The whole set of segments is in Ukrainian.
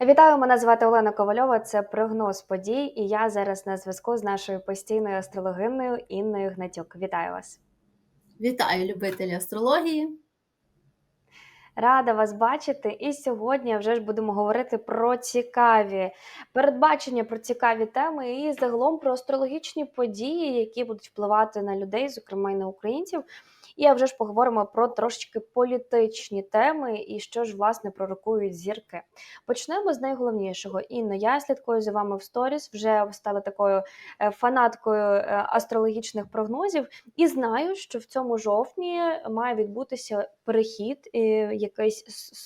Вітаю, мене звати Олена Ковальова. Це прогноз подій, і я зараз на зв'язку з нашою постійною астрологиною Інною Гнатюк. Вітаю вас! Вітаю любителі астрології. Рада вас бачити. І сьогодні вже ж будемо говорити про цікаві передбачення, про цікаві теми і загалом про астрологічні події, які будуть впливати на людей, зокрема й на українців. І а вже ж поговоримо про трошечки політичні теми і що ж власне пророкують зірки. Почнемо з найголовнішого. Інно, я слідкую за вами в сторіс, вже стала такою е, фанаткою е, астрологічних прогнозів, і знаю, що в цьому жовтні має відбутися перехід, е, якесь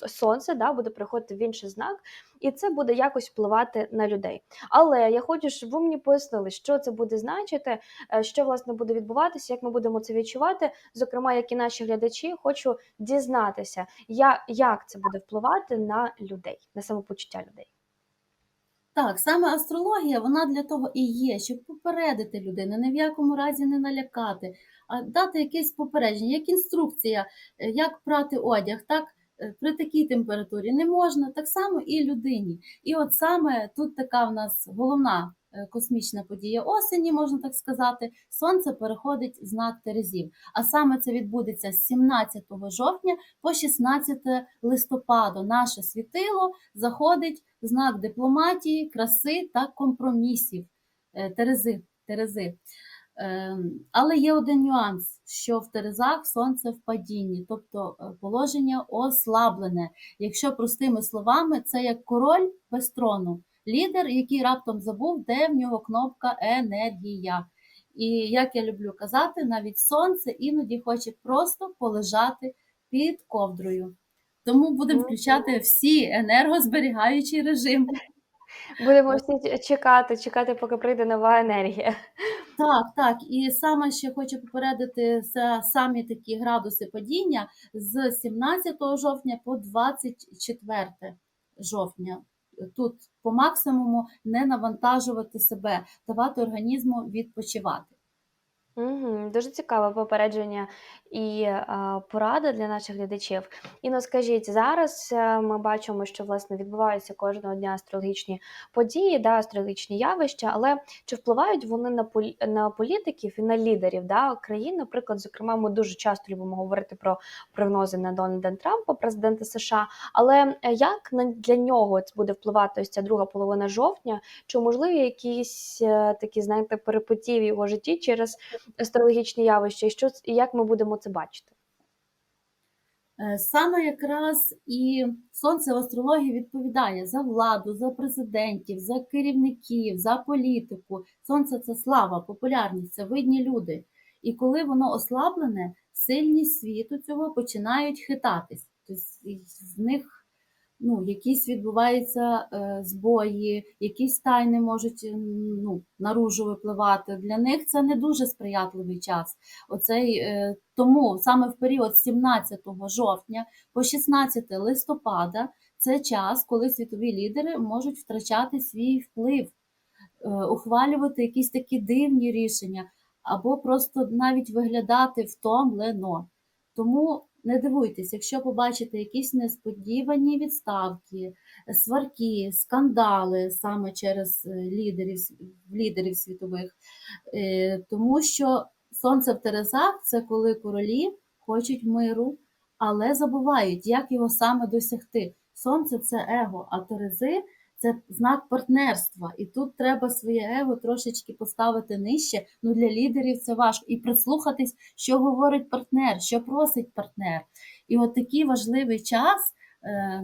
сонце да, буде приходити в інший знак, і це буде якось впливати на людей. Але я хочу, щоб ви мені пояснили, що це буде значити, е, що власне буде відбуватися, як ми будемо це відчувати. Зокрема, як і наші глядачі, хочу дізнатися, як це буде впливати на людей, на самопочуття людей. Так, саме астрологія, вона для того і є, щоб попередити людину, ні в якому разі не налякати, а дати якесь попередження, як інструкція, е, як прати одяг, так при такій температурі не можна, так само і людині. І от саме тут така в нас головна е, космічна подія осені, можна так сказати, сонце переходить в знак Терезів. А саме це відбудеться з 17 жовтня по 16 листопада. Наше світило заходить в знак дипломатії, краси та компромісів. Е, Терези. Терези. Ем, Але є один нюанс, що в Терезах сонце в падінні, тобто е, положення ослаблене. Якщо простими словами, це як король без трону, лідер, який раптом забув, де в нього кнопка енергія. І як я люблю казати, навіть сонце іноді хоче просто полежати під ковдрою. Тому будемо включати всі енергозберігаючий режим. Будемо всі чекати, чекати, поки прийде нова енергія. Так, так. І саме ще хочу попередити за самі такі градуси падіння з 17 жовтня по 24 жовтня. Тут по максимуму не навантажувати себе, давати організму відпочивати. Угу, дуже цікаве попередження і а, порада для наших глядачів. І ну скажіть, зараз е, ми бачимо, що власне відбуваються кожного дня астрологічні події, да, астрологічні явища, але чи впливають вони на полі на політиків і на лідерів да, країн? Наприклад, зокрема, ми дуже часто любимо говорити про прогнози на Дональда Трампа, президента США. Але е, як на для нього це буде впливати ось ця друга половина жовтня? Чи можливі якісь е, такі, знаєте, перипетії в його житті через астрологічні явища, і що і як ми будемо це бачити? Е, Саме якраз і сонце в астрології відповідає за владу, за президентів, за керівників, за політику. Сонце це слава, популярність, це видні люди. І коли воно ослаблене, сильні світу цього починають хитатись. Тобто в них ну, якісь відбуваються е, збої, якісь тайни можуть ну, наружу випливати. Для них це не дуже сприятливий час. Оцей, е, тому саме в період з 17 жовтня по 16 листопада це час, коли світові лідери можуть втрачати свій вплив, е, ухвалювати якісь такі дивні рішення, або просто навіть виглядати втомлено. Тому не дивуйтесь, якщо побачите якісь несподівані відставки, сварки, скандали саме через е, лідерів, лідерів світових, Е, тому що сонце в Терезах це коли королі хочуть миру, але забувають, як його саме досягти. Сонце це его, а Терези це знак партнерства. І тут треба своє его трошечки поставити нижче. Ну для лідерів це важко. І прислухатись, що говорить партнер, що просить партнер. І от такий важливий час. е,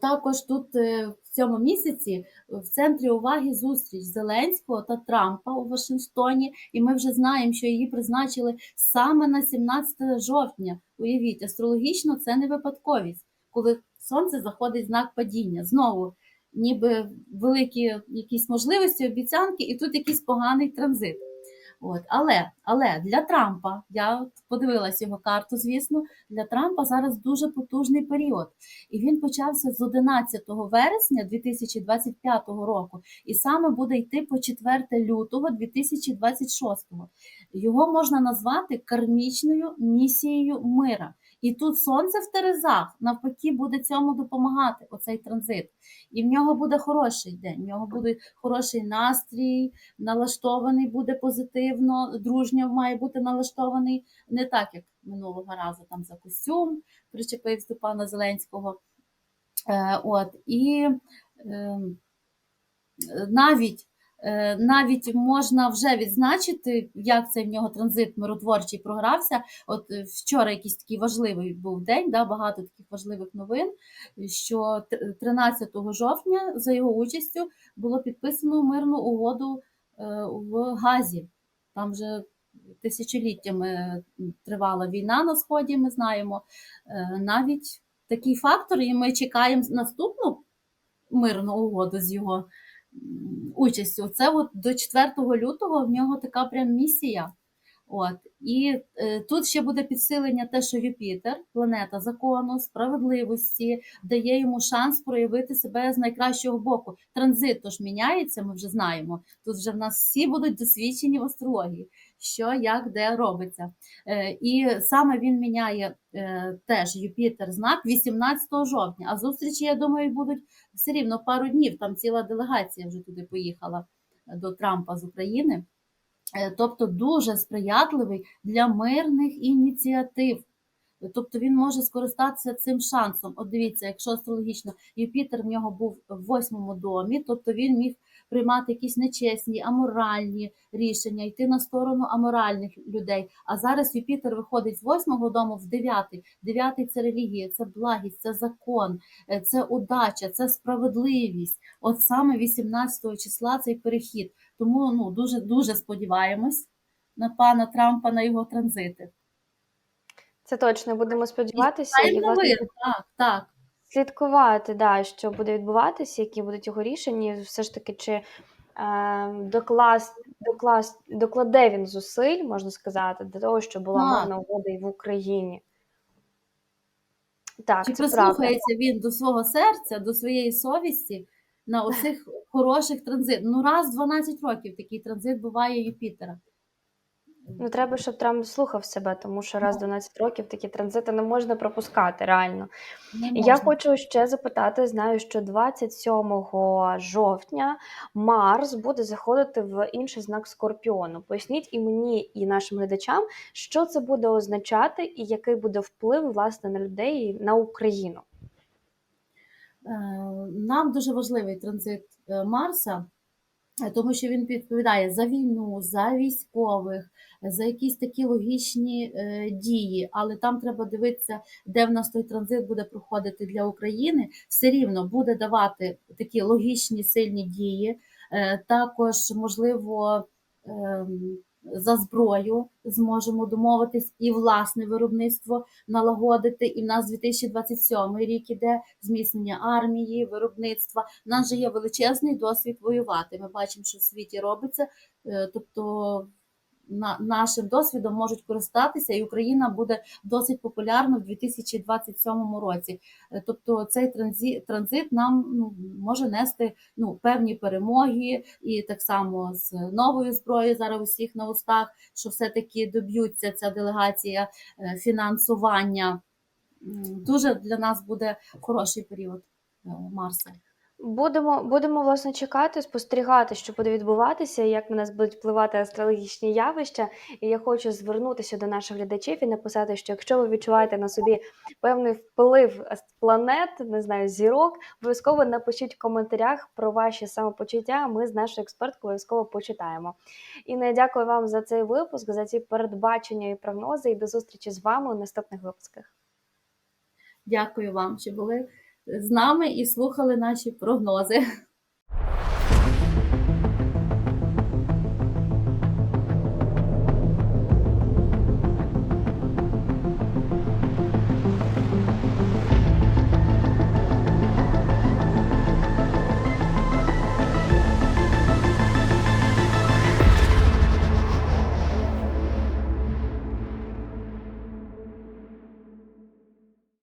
Також тут е, в цьому місяці в центрі уваги зустріч Зеленського та Трампа у Вашингтоні, і ми вже знаємо, що її призначили саме на 17 жовтня. Уявіть, астрологічно це не випадковість, коли сонце заходить в знак падіння. Знову, ніби великі якісь можливості, обіцянки, і тут якийсь поганий транзит. От, але, але для Трампа, я подивилась його карту, звісно, для Трампа зараз дуже потужний період. І він почався з 11 вересня 2025 року, і саме буде йти по 4 лютого 2026. Його можна назвати кармічною місією мира. І тут сонце в Терезах навпаки буде цьому допомагати, оцей транзит. І в нього буде хороший день, в нього буде хороший настрій, налаштований буде позитивно, дружньо має бути налаштований, не так, як минулого разу там за костюм причепився до пана Зеленського. Е, от, і е, навіть, навіть можна вже відзначити, як цей в нього транзит миротворчий програвся. От е, вчора якийсь такий важливий був день, да, багато таких важливих новин, що 13 жовтня за його участю було підписано мирну угоду е, в Газі. Там вже тисячоліттями тривала війна на сході, ми знаємо. Е, Навіть такий фактор, і ми чекаємо наступну мирну угоду з його участю. Це от до 4 лютого в нього така прям місія. От. І е, тут ще буде підсилення те, що Юпітер, планета закону, справедливості, дає йому шанс проявити себе з найкращого боку. Транзит тож міняється, ми вже знаємо. Тут вже в нас всі будуть досвідчені в астрології, що як де робиться. Е, і саме він міняє е, теж Юпітер знак 18 жовтня. А зустрічі, я думаю, будуть все рівно пару днів. Там ціла делегація вже туди поїхала е, до Трампа з України. Е, Тобто дуже сприятливий для мирних ініціатив. Тобто він може скористатися цим шансом. От дивіться, якщо астрологічно Юпітер в нього був в восьмому домі, тобто він міг приймати якісь нечесні, аморальні рішення, йти на сторону аморальних людей. А зараз Юпітер виходить з восьмого дому в дев'ятий. Дев'ятий це релігія, це благість, це закон, е, це удача, це справедливість. От саме 18 числа цей перехід. Тому ну дуже дуже сподіваємось на пана Трампа на його транзити. Це точно будемо сподіватися і Чекаємо власне, так, так. слідкувати, да, що буде відбуватися, які будуть його рішення, все ж таки, чи е, доклас, доклас, докладе він зусиль, можна сказати, для того, щоб була мирна угода і в Україні. Так, Чи це правда. прислухається він до свого серця, до своєї совісті на оцих хороших транзитах? Ну, раз в 12 років такий транзит буває Юпітера. Ну, треба, щоб Трамп слухав себе, тому що раз в 12 років такі транзити не можна пропускати реально. І Я хочу ще запитати: знаю, що 27 жовтня Марс буде заходити в інший знак Скорпіону. Поясніть і мені, і нашим глядачам, що це буде означати, і який буде вплив власне на людей на Україну. Е, Нам дуже важливий транзит е, Марса, е, тому що він відповідає за війну, за військових, за якісь такі логічні дії. Але там треба дивитися, де в нас той транзит буде проходити для України. Все рівно буде давати такі логічні сильні дії. Також можливо. За зброю зможемо домовитись і власне виробництво налагодити. І в нас 2027 рік іде зміцнення армії, виробництва. У нас же є величезний досвід воювати. Ми бачимо, що в світі робиться. Е, Тобто на, нашим досвідом можуть користатися, і Україна буде досить популярна в 2027 році. Е, Тобто цей транзит, транзит нам ну, може нести ну, певні перемоги, і так само з новою зброєю зараз усіх на устах, що все-таки доб'ються ця делегація е, фінансування. Дуже для нас буде хороший період е, Марса. Будемо, будемо власне чекати, спостерігати, що буде відбуватися, як на нас будуть впливати астрологічні явища. І я хочу звернутися до наших глядачів і написати, що якщо ви відчуваєте на собі певний вплив планет, не знаю, зірок, обов'язково напишіть в коментарях про ваші самопочуття. Ми з нашою експерткою обов'язково почитаємо. Інна, я дякую вам за цей випуск, за ці передбачення і прогнози. І до зустрічі з вами у наступних випусках. Дякую вам, що були з нами і слухали наші прогнози.